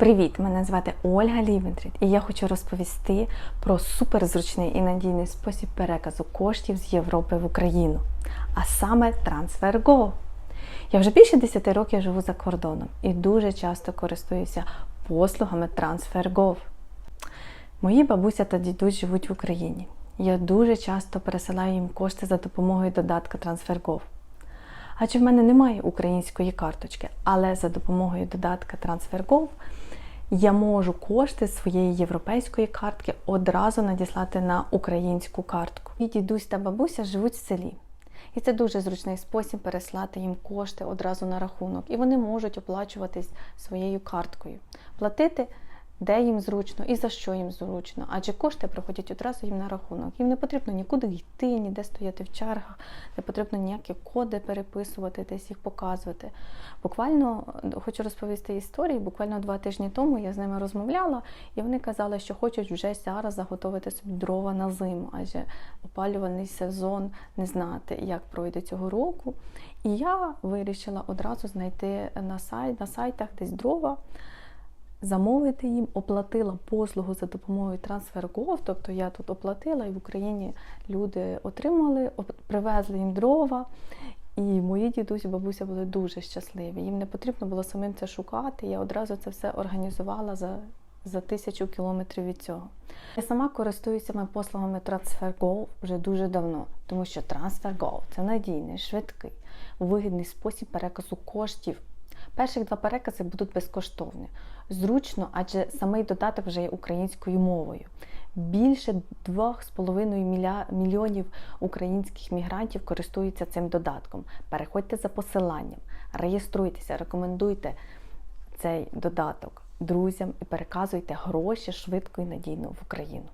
Привіт! Мене звати Ольга Лівентрід, і я хочу розповісти про суперзручний і надійний спосіб переказу коштів з Європи в Україну, а саме TransferGo. Я вже більше 10 років живу за кордоном і дуже часто користуюся послугами TransferGo. Мої бабуся та дідусь живуть в Україні. Я дуже часто пересилаю їм кошти за допомогою додатка TransferGo. Адже в мене немає української карточки, але за допомогою додатка TransferGo я можу кошти своєї європейської картки одразу надіслати на українську картку. І дідусь та бабуся живуть в селі. І це дуже зручний спосіб переслати їм кошти одразу на рахунок. І вони можуть оплачуватись своєю карткою. Платити де їм зручно і за що їм зручно, адже кошти приходять одразу їм на рахунок. Їм не потрібно нікуди йти, ніде стояти в чергах, не потрібно ніякі коди переписувати, десь їх показувати. Буквально хочу розповісти історію. Буквально два тижні тому я з ними розмовляла, і вони казали, що хочуть вже зараз заготовити собі дрова на зиму, адже опалювальний сезон не знати, як пройде цього року. І я вирішила одразу знайти на сайт, на сайтах десь дрова замовити їм, оплатила послугу за допомогою TransferGo, тобто я тут оплатила, і в Україні люди отримали, привезли їм дрова. І мої дідусі, бабуся були дуже щасливі. Їм не потрібно було самим це шукати. Я одразу це все організувала за за тисячу кілометрів від цього. Я сама користуюся послугами TransferGo вже дуже давно, тому що TransferGo – це надійний, швидкий, вигідний спосіб переказу коштів. Перших два перекази будуть безкоштовні. Зручно, адже самий додаток вже є українською мовою. Більше 2,5 мільйонів українських мігрантів користуються цим додатком. Переходьте за посиланням, реєструйтеся, рекомендуйте цей додаток друзям і переказуйте гроші швидко і надійно в Україну.